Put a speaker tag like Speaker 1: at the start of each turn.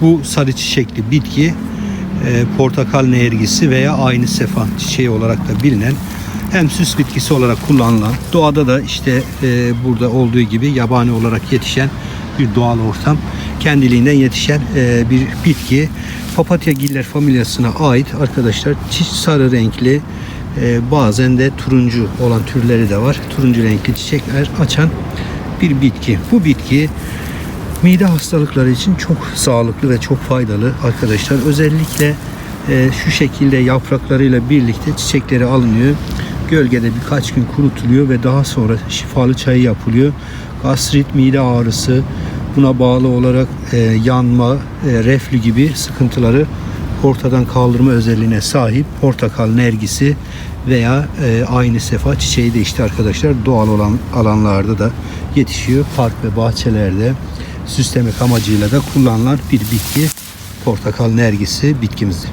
Speaker 1: Bu sarı çiçekli bitki e, portakal nergisi veya aynı sefan çiçeği olarak da bilinen hem süs bitkisi olarak kullanılan doğada da işte e, burada olduğu gibi yabani olarak yetişen bir doğal ortam kendiliğinden yetişen e, bir bitki. Papatya giller familyasına ait arkadaşlar çiş sarı renkli e, bazen de turuncu olan türleri de var. Turuncu renkli çiçekler açan bir bitki. Bu bitki Mide hastalıkları için çok sağlıklı ve çok faydalı arkadaşlar. Özellikle e, şu şekilde yapraklarıyla birlikte çiçekleri alınıyor. Gölgede birkaç gün kurutuluyor ve daha sonra şifalı çayı yapılıyor. Gastrit, mide ağrısı, buna bağlı olarak e, yanma, e, reflü gibi sıkıntıları ortadan kaldırma özelliğine sahip portakal nergisi veya e, aynı sefa çiçeği de işte arkadaşlar doğal olan alanlarda da yetişiyor. Park ve bahçelerde süslemek amacıyla da kullanılan bir bitki portakal nergisi bitkimizdir.